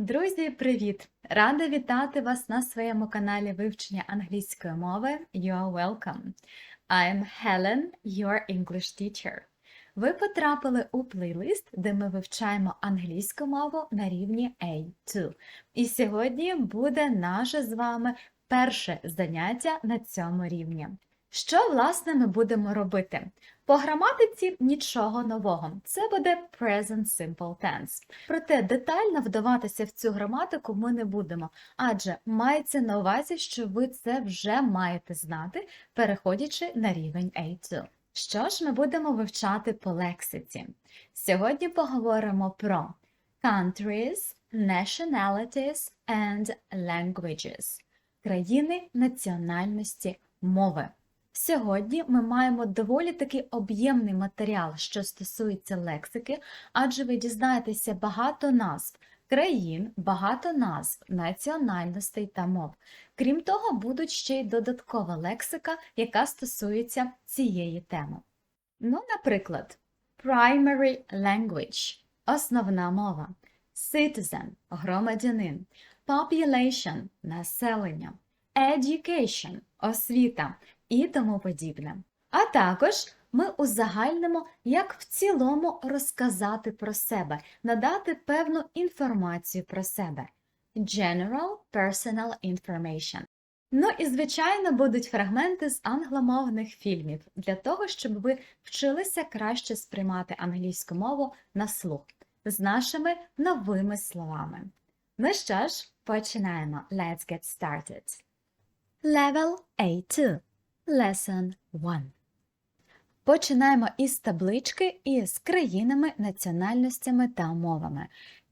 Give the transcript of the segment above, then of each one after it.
Друзі, привіт! Рада вітати вас на своєму каналі вивчення англійської мови. You are welcome. I'm Helen, your English teacher. Ви потрапили у плейлист, де ми вивчаємо англійську мову на рівні A2. І сьогодні буде наше з вами перше заняття на цьому рівні. Що, власне, ми будемо робити? По граматиці нічого нового. Це буде present simple tense. Проте детально вдаватися в цю граматику ми не будемо, адже мається на увазі, що ви це вже маєте знати, переходячи на рівень A2. Що ж ми будемо вивчати по лексиці? Сьогодні поговоримо про countries, nationalities and languages країни, національності, мови. Сьогодні ми маємо доволі таки об'ємний матеріал, що стосується лексики, адже ви дізнаєтеся багато назв країн, багато назв національностей та мов. Крім того, будуть ще й додаткова лексика, яка стосується цієї теми. Ну, наприклад, primary language основна мова, citizen громадянин, population населення, education освіта і тому подібне. А також ми узагальнимо, як в цілому розказати про себе, надати певну інформацію про себе. General Personal Information. Ну і, звичайно, будуть фрагменти з англомовних фільмів для того, щоб ви вчилися краще сприймати англійську мову на слух з нашими новими словами. Ну що ж, починаємо. Let's get started. Level A2 Lesson 1 Починаємо із таблички і з країнами, національностями та мовами.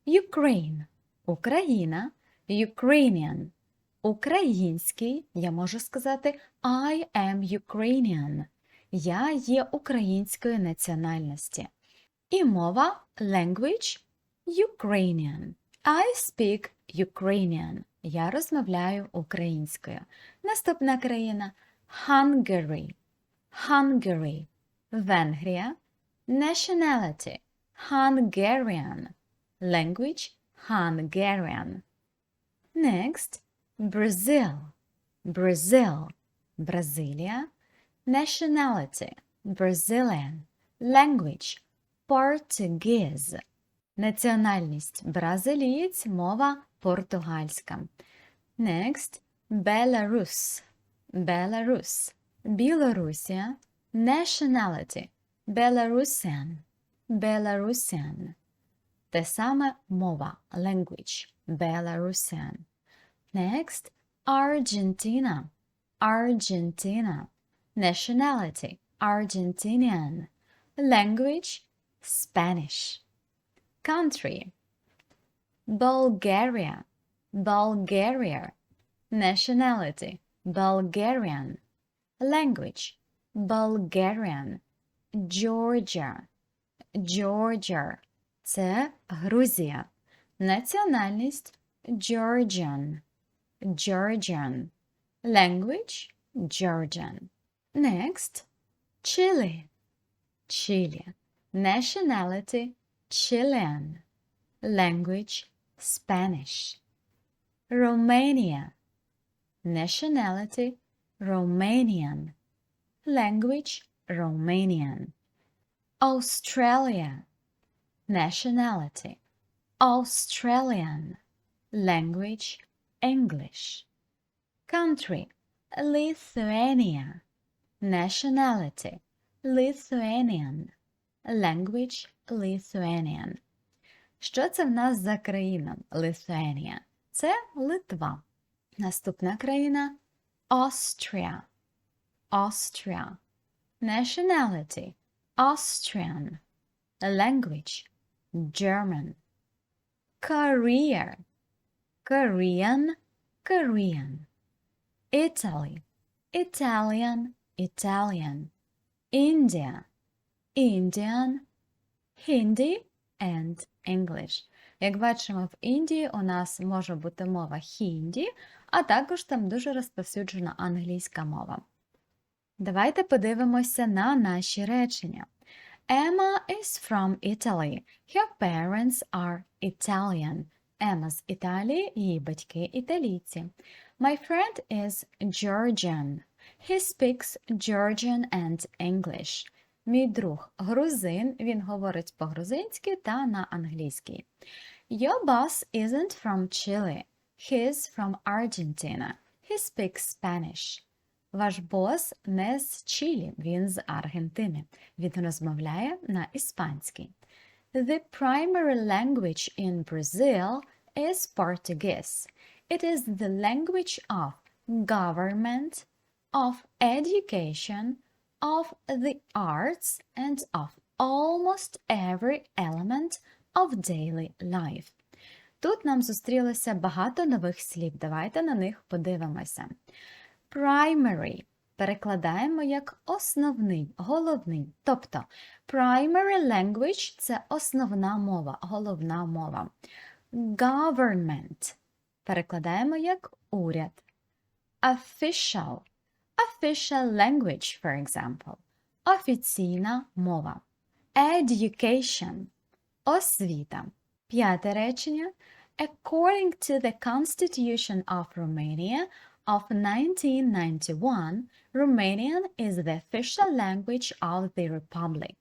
Ukraine – Україна, Ukrainian – український, я можу сказати I am Ukrainian. Я є української національності. І мова language Ukrainian. I speak Ukrainian. Я розмовляю українською. Наступна країна Hungary. Hungary. Венгрія. Nationality. Hungarian. Language Hungarian. Next, Brazil. Brazil. Бразилія. Nationality. Brazilian. Language Portuguese. Національність бразилієць, мова португальська. Next, Belarus. Belarus. Білорусія. Nationality. Belarusian. Belarusian. Те саме мова. Language. Belarusian. Next, Argentina. Argentina. Nationality. Argentinian. Language. Spanish. Country. Bulgaria. Bulgaria. Nationality. Bulgarian. Language. Bulgarian. Georgia. Georgia. Це Грузія. Національність Georgian. Georgian. Language Georgian. Next. Chile. Chile. Nationality Chilean. Language Spanish. Romania. Nationality Romanian. Language Romanian. Australia. Nationality Australian. Language English. Country Lithuania. Nationality Lithuanian. Language Lithuanian. Що це в нас за країна Lithuania? Це Литва. Наступна країна Austria. Austria. Nationality Austrian. Language German. Korea. Korean. Korean. Italy. Italian. Italian. India. Indian. Hindi and English. Як бачимо, в Індії у нас може бути мова хінді, а також там дуже розповсюджена англійська мова. Давайте подивимося на наші речення. Emma is from Italy. Her parents are Italian. Ема з Італії, її батьки італійці. My friend is Georgian. He speaks Georgian and English. Мій друг грузин, він говорить по-грузинськи та на англійській. Your boss isn't from Chile. He's from Argentina. He speaks Spanish. Ваш бос не з Чилі, він з Аргентини. Він розмовляє на іспанській. The primary language in Brazil is Portuguese. It is the language of government, of education, of the arts, and of almost every element of daily life. Тут нам зустрілося багато нових слів. Давайте на них подивимося. Primary перекладаємо як основний, головний. Тобто primary language це основна мова, головна мова. Government перекладаємо як уряд. Official official language, for example. Офіційна мова. Education освіта. П'яте речення. According to the Constitution of Romania of 1991, Romanian is the official language of the Republic.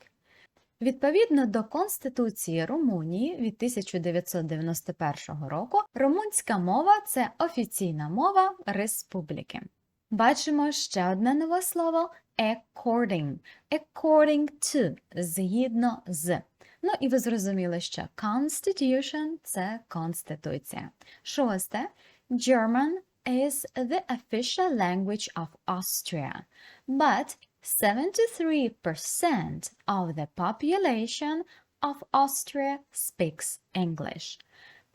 Відповідно до Конституції Румунії від 1991 року, румунська мова це офіційна мова республіки. Бачимо ще одне нове слово according. According to згідно з. Ну і ви зрозуміли, що Constitution – це Конституція. Шосте. German is the official language of Austria, but 73% of the population of Austria speaks English.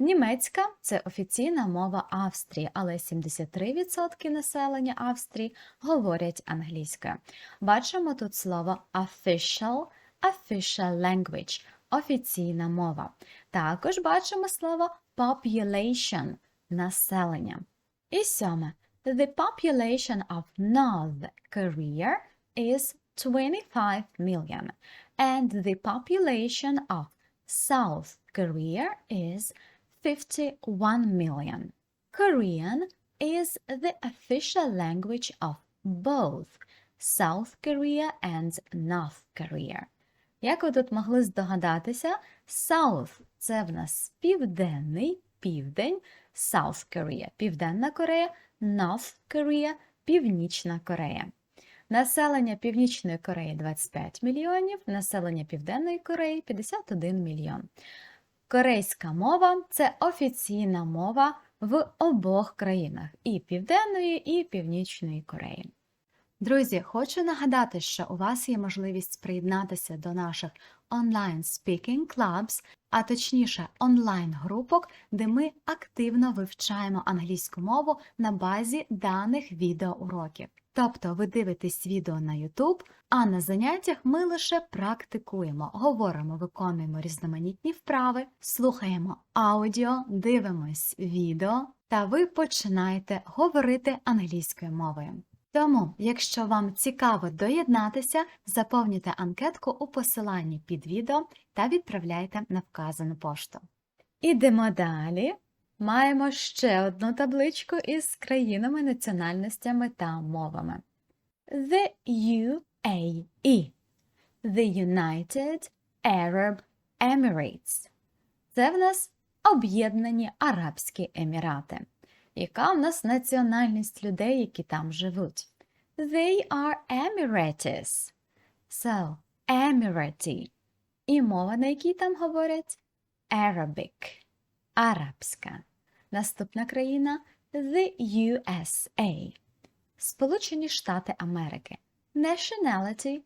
Німецька це офіційна мова Австрії, але 73% населення Австрії говорять англійською. Бачимо тут слово official, official language, офіційна мова. Також бачимо слово population населення. І сьоме. The population of North Korea is 25 million, and the population of South Korea is 51 million. Korean is the official language of both South Korea and North Korea. Як ви тут могли здогадатися, South – це в нас південний, південь, South Korea – Південна Корея, North Korea – Північна Корея. Населення Північної Кореї 25 мільйонів, населення Південної Кореї 51 мільйон. Корейська мова це офіційна мова в обох країнах і Південної, і Північної Кореї. Друзі, хочу нагадати, що у вас є можливість приєднатися до наших онлайн Speaking Clubs, а точніше онлайн-групок, де ми активно вивчаємо англійську мову на базі даних відеоуроків. Тобто ви дивитесь відео на YouTube, а на заняттях ми лише практикуємо, говоримо, виконуємо різноманітні вправи, слухаємо аудіо, дивимось відео, та ви починаєте говорити англійською мовою. Тому, якщо вам цікаво доєднатися, заповнюйте анкетку у посиланні під відео та відправляйте на вказану пошту. Ідемо далі. Маємо ще одну табличку із країнами, національностями та мовами. The UAE The United Arab Emirates. Це в нас Об'єднані Арабські Емірати. Яка в нас національність людей, які там живуть? They are Emiratis. So, Emirati. І мова, на якій там говорять? Arabic. Арабська. Наступна країна The USA. Сполучені Штати Америки. Nationality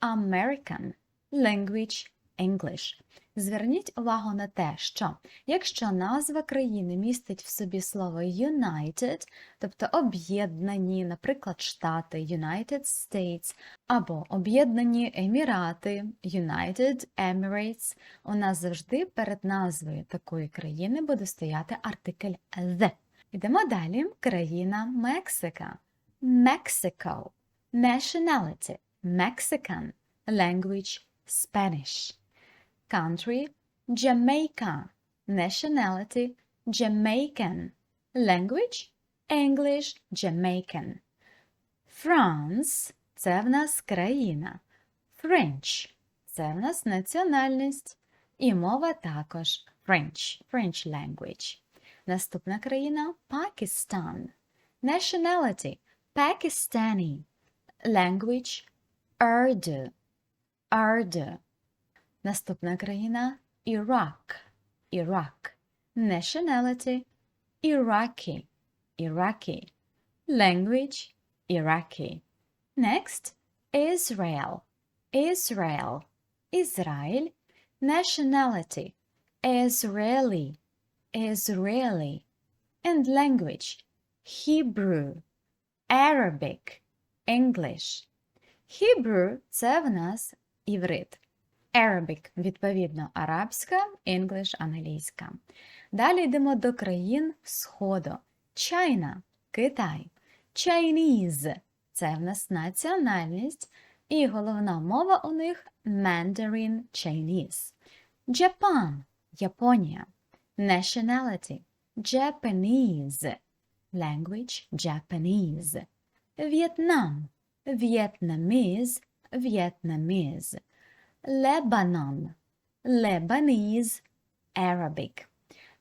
American. Language English. Зверніть увагу на те, що якщо назва країни містить в собі слово United, тобто об'єднані, наприклад, Штати United States, або об'єднані Емірати United Emirates, у нас завжди перед назвою такої країни буде стояти артикль the. Йдемо далі. Країна Мексика. Mexico. Nationality Mexican. Language Spanish. Country Jamaica. Nationality Jamaican. Language English Jamaican. France – це в нас країна. French – це в нас національність. І мова також French, French language. Наступна країна Pakistan. Nationality Pakistani. Language Urdu. Urdu. Наступна країна Iraq. Iraq. Nationality Iraqi. Iraqi. Language Iraqi. Next Israel. Israel. Ізраїль. Nationality Israeli. Israeli. And language Hebrew. Arabic. English. Hebrew – це в нас іврит. Arabic – відповідно арабська, English – англійська. Далі йдемо до країн Сходу. China – Китай. Chinese – це в нас національність. І головна мова у них Mandarin Chinese. Japan – Японія. Nationality – Japanese. Language – Japanese. В'єтнам – Vietnamese, Vietnamese. Lebanon – Lebanese, Arabic.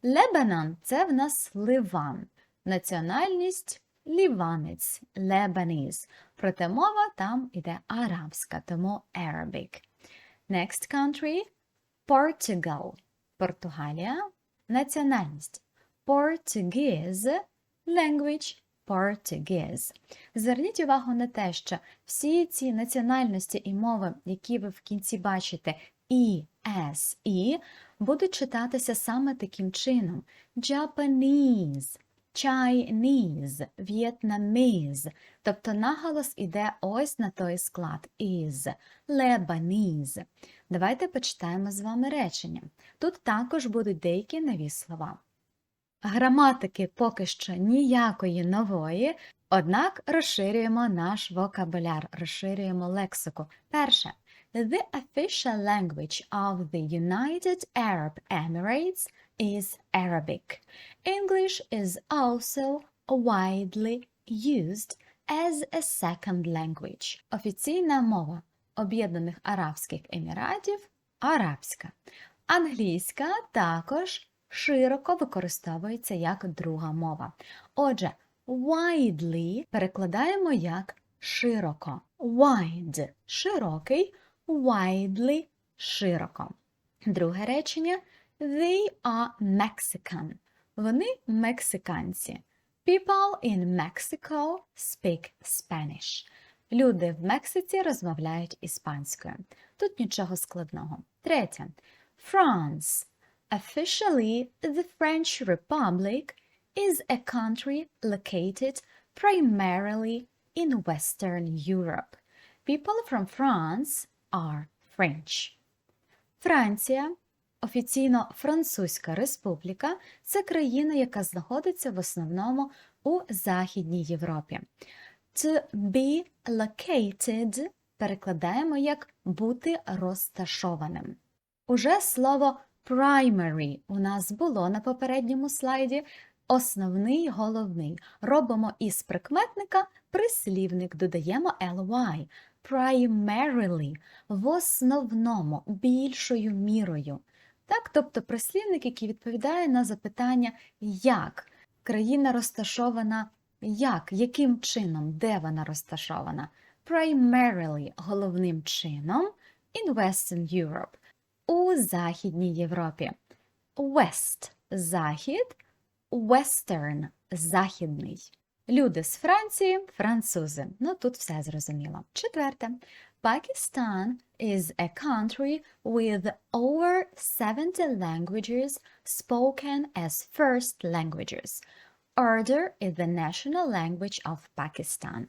Lebanon – це в нас Ливан. Національність – ліванець, Lebanese. Проте мова там іде арабська, тому Arabic. Next country – Portugal. Португалія. Національність – Portuguese, language – Portuguese. Зверніть увагу на те, що всі ці національності і мови, які ви в кінці бачите, і, с, і, будуть читатися саме таким чином: Japanese, Chinese, Vietnamese. Тобто наголос іде ось на той склад is, Lebanese. Давайте почитаємо з вами речення. Тут також будуть деякі нові слова. Граматики поки що ніякої нової, однак розширюємо наш вокабуляр, розширюємо лексику. Перше. The official language of the United Arab Emirates is Arabic. English is also widely used as a second language. Офіційна мова Об'єднаних Арабських Еміратів арабська. Англійська також широко використовується як друга мова. Отже, widely перекладаємо як широко. Wide – широкий, widely – широко. Друге речення They are Mexican. Вони мексиканці. People in Mexico speak Spanish. Люди в Мексиці розмовляють іспанською. Тут нічого складного. Третє. France. Officially, the French Republic is a country located primarily in Western Europe. People from France are French. Франція, офіційно Французька Республіка, це країна, яка знаходиться в основному у Західній Європі. To be located перекладаємо як бути розташованим. Уже слово primary у нас було на попередньому слайді. Основний, головний. Робимо із прикметника прислівник, додаємо ly. Primarily в основному, більшою мірою. Так, тобто прислівник, який відповідає на запитання, як країна розташована, як, яким чином, де вона розташована. Primarily головним чином in Western Europe у Західній Європі. West захід, Western західний. Люди з Франції французи. Ну тут все зрозуміло. Четверте. Pakistan is a country with over 70 languages spoken as first languages. Urdu is the national language of Pakistan.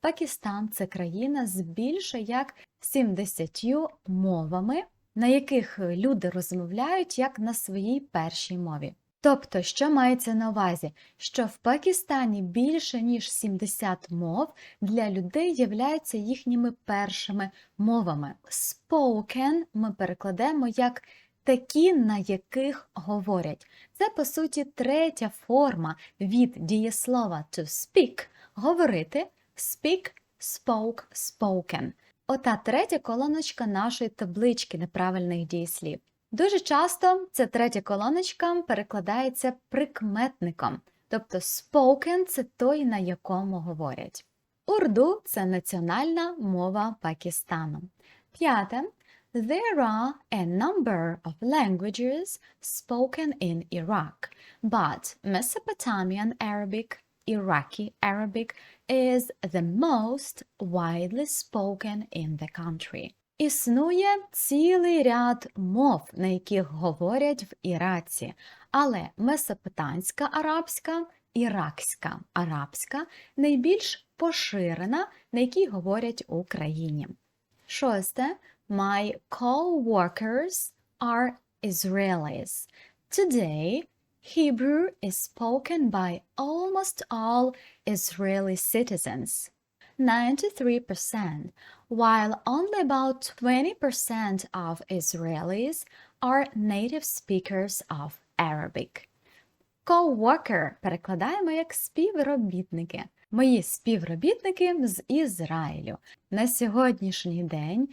Пакистан це країна з більше як 70 мовами, на яких люди розмовляють як на своїй першій мові. Тобто, що мається на увазі, що в Пакистані більше ніж 70 мов для людей являються їхніми першими мовами. Spoken ми перекладемо як такі, на яких говорять. Це, по суті, третя форма від дієслова to speak говорити speak, spoke, spoken. Ота третя колоночка нашої таблички неправильних дієслів. Дуже часто ця третя колоночка перекладається прикметником, тобто spoken – це той, на якому говорять. Урду це національна мова Пакистану. П'яте. There are a number of languages spoken in Iraq, but Mesopotamian Arabic, Iraqi Arabic is the most widely spoken in the country. Існує цілий ряд мов, на яких говорять в Іраці, але месопотамська арабська, іракська арабська найбільш поширена, на якій говорять в Україні. Шосте. My co-workers are Israelis. Today, Hebrew is spoken by almost all Israeli citizens, 93%, while only about 20% of Israelis are native speakers of Arabic. Co-worker перекладаємо як співробітники. Мої співробітники з Ізраїлю. На сьогоднішній день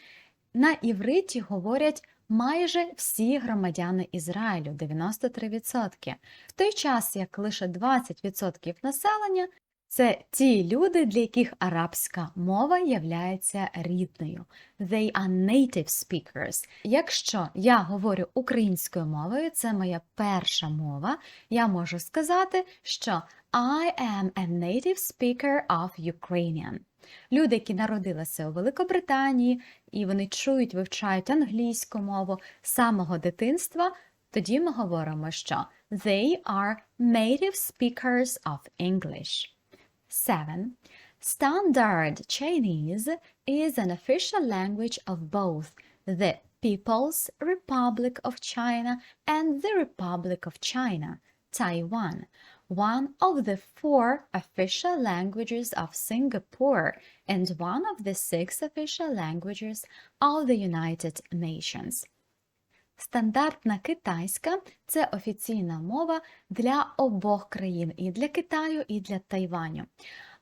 на івриті говорять майже всі громадяни Ізраїлю 93%, в той час як лише 20% населення це ті люди, для яких арабська мова являється рідною. They are native speakers. Якщо я говорю українською мовою, це моя перша мова, я можу сказати, що I am a native speaker of Ukrainian. Люди, які народилися у Великобританії, і вони чують, вивчають англійську мову з самого дитинства, тоді ми говоримо, що they are native speakers of English. 7. Standard Chinese is an official language of both the People's Republic of China and the Republic of China, Taiwan, one of the four official languages of Singapore and one of the six official languages of the United Nations. Стандартна китайська це офіційна мова для обох країн, і для Китаю, і для Тайваню.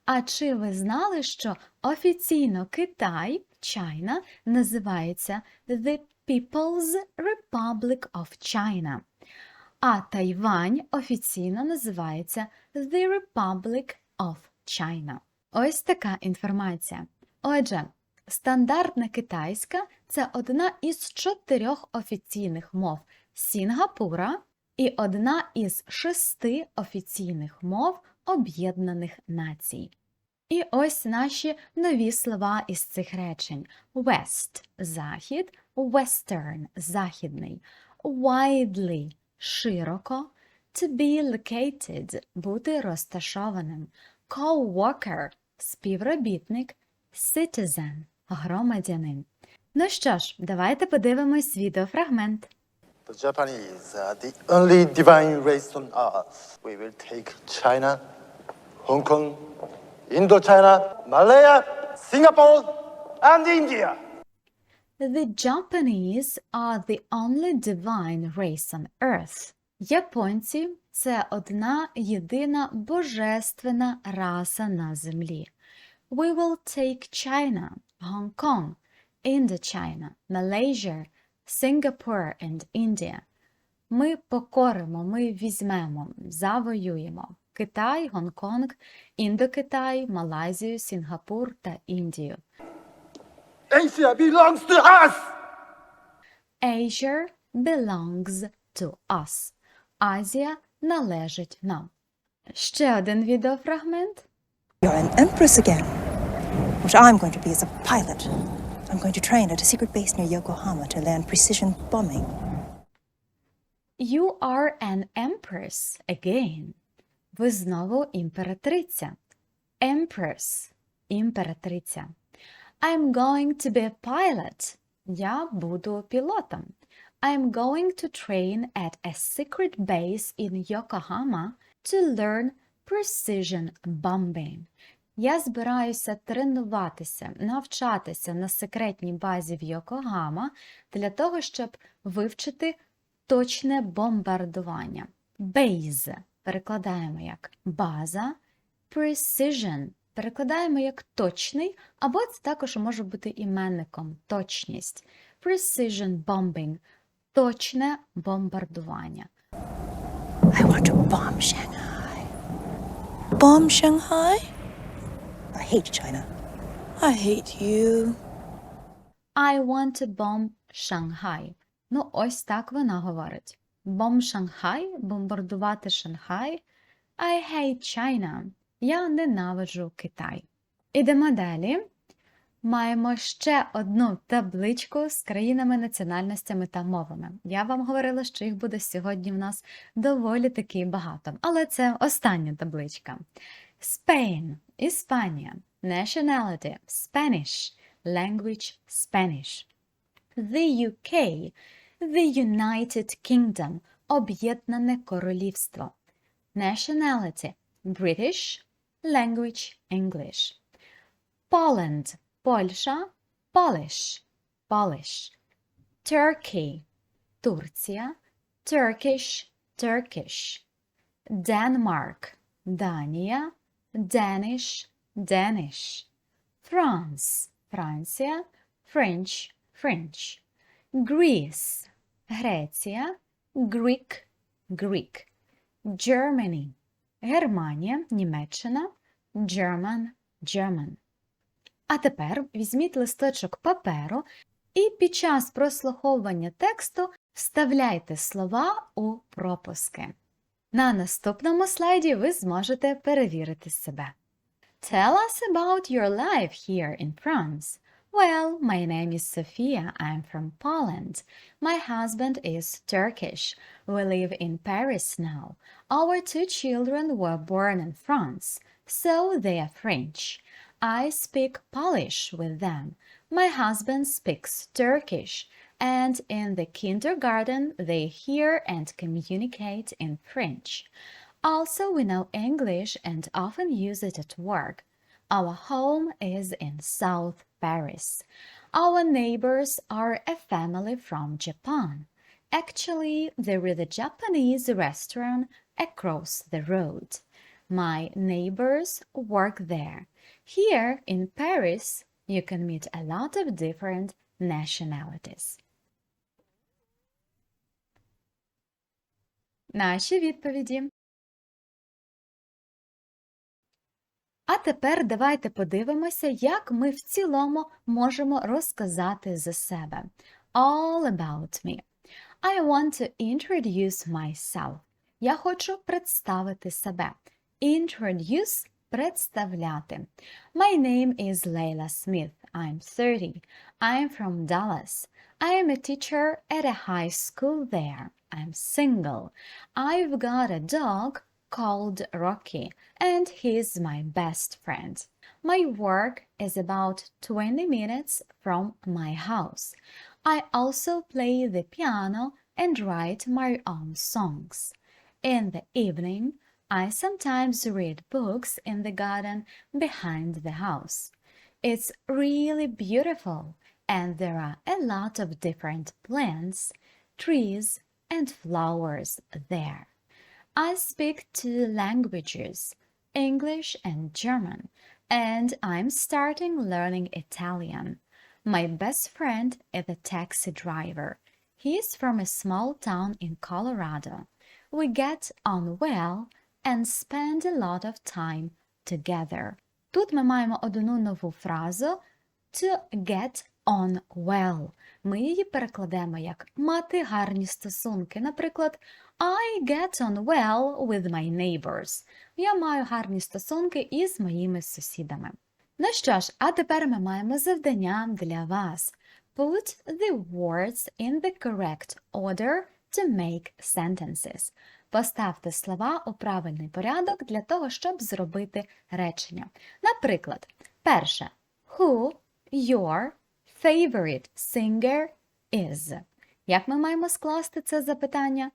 А чи ви знали, що офіційно Китай, China, називається The People's Republic of China, а Тайвань офіційно називається The Republic of China. Ось така інформація. Отже, стандартна китайська це одна із чотирьох офіційних мов Сінгапура і одна із шести офіційних мов Об'єднаних Націй. І ось наші нові слова із цих речень: West – захід, Western – західний, widely – широко, to be located – бути розташованим, co-worker – співробітник, citizen – громадянин. Ну що ж, давайте подивимось відеофрагмент. The Japanese are the only divine race on earth. We will take China, Hong Kong, Indochina, Malaya, Singapore, and India. The Japanese are the only divine race on earth. Японці – це одна єдина божественна раса на землі. We will take China, Hong Kong, Indochina, Malaysia, Singapore and India. Ми покоримо, ми візьмемо, завоюємо Китай, Гонконг, Індокитай, Малайзію, Сінгапур та Індію. Asia belongs to us. Asia belongs to us. Азія належить нам. Ще один відеофрагмент. You're an empress again. What I'm going to be is a pilot. I'm going to train at a secret base near Yokohama to land precision bombing. You are an empress again. Ви знову імператриця. Empress – імператриця. I'm going to be a pilot. Я буду пілотом. I'm going to train at a secret base in Yokohama to learn precision bombing. Я збираюся тренуватися, навчатися на секретній базі в Йокогама для того, щоб вивчити точне бомбардування. Base перекладаємо як база, precision перекладаємо як точний, або це також може бути іменником точність. Precision bombing точне бомбардування. I want to bomb Shanghai. Bomb Shanghai? I hate China. I hate you. I want to bomb Shanghai. Ну, ось так вона говорить. Bomb Shanghai, бомбардувати Шанхай. I hate China. Я ненавиджу Китай. Ідемо далі. Маємо ще одну табличку з країнами, національностями та мовами. Я вам говорила, що їх буде сьогодні в нас доволі таки багато, але це остання табличка. Spain – Іспанія. Nationality – Spanish. Language – Spanish. The UK – The United Kingdom – Об'єднане Королівство. Nationality – British. Language – English. Poland – Польща. Polish – Polish. Turkey – Турція. Turkish – Turkish. Denmark – Данія. Danish – Danish. France – Франція. French – French. Greece – Греція. Greek – Greek. Germany – Германія, Німеччина. German – German. А тепер візьміть листочок паперу і під час прослуховування тексту вставляйте слова у пропуски. На наступному слайді ви зможете перевірити себе. Tell us about your life here in France. Well, my name is Sofia. I'm from Poland. My husband is Turkish. We live in Paris now. Our two children were born in France, so they are French. I speak Polish with them. My husband speaks Turkish, and in the kindergarten they hear and communicate in French. Also, we know English and often use it at work. Our home is in South Paris. Our neighbors are a family from Japan. Actually, there is a Japanese restaurant across the road. My neighbors work there. Here in Paris, you can meet a lot of different nationalities. Наші відповіді. А тепер давайте подивимося, як ми в цілому можемо розказати за себе. All about me. I want to introduce myself. Я хочу представити себе. Introduce – представляти. My name is Layla Smith. I'm 30. I'm from Dallas. I am a teacher at a high school there. I'm single. I've got a dog called Rocky, and he's my best friend. My work is about 20 minutes from my house. I also play the piano and write my own songs. In the evening, I sometimes read books in the garden behind the house. It's really beautiful, and there are a lot of different plants, trees, and flowers there. I speak two languages, English and German, and I'm starting learning Italian. My best friend is a taxi driver. He's from a small town in Colorado. We get on well and spend a lot of time together. Тут ми маємо одну нову фразу to get on well. Ми її перекладемо як мати гарні стосунки. Наприклад, I get on well with my neighbors. Я маю гарні стосунки із моїми сусідами. Ну що ж, а тепер ми маємо завдання для вас. Put the words in the correct order to make sentences. Поставте слова у правильний порядок для того, щоб зробити речення. Наприклад, перше. Who your favorite singer is? Як ми маємо скласти це запитання?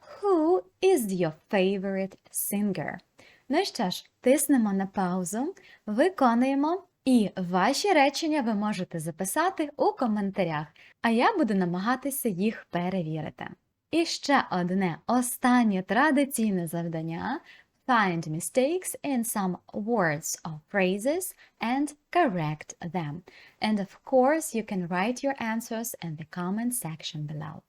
Who is your favorite singer? Ну що ж, тиснемо на паузу, виконуємо, і ваші речення ви можете записати у коментарях, а я буду намагатися їх перевірити. І ще одне останнє традиційне завдання Find mistakes in some words or phrases and correct them. And of course, you can write your answers in the comment section below.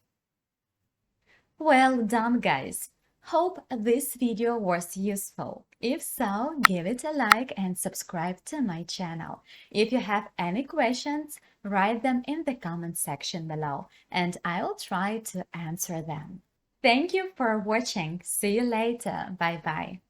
Well done, guys! Hope this video was useful. If so, give it a like and subscribe to my channel. If you have any questions, write them in the comment section below and I will try to answer them. Thank you for watching. See you later. Bye bye.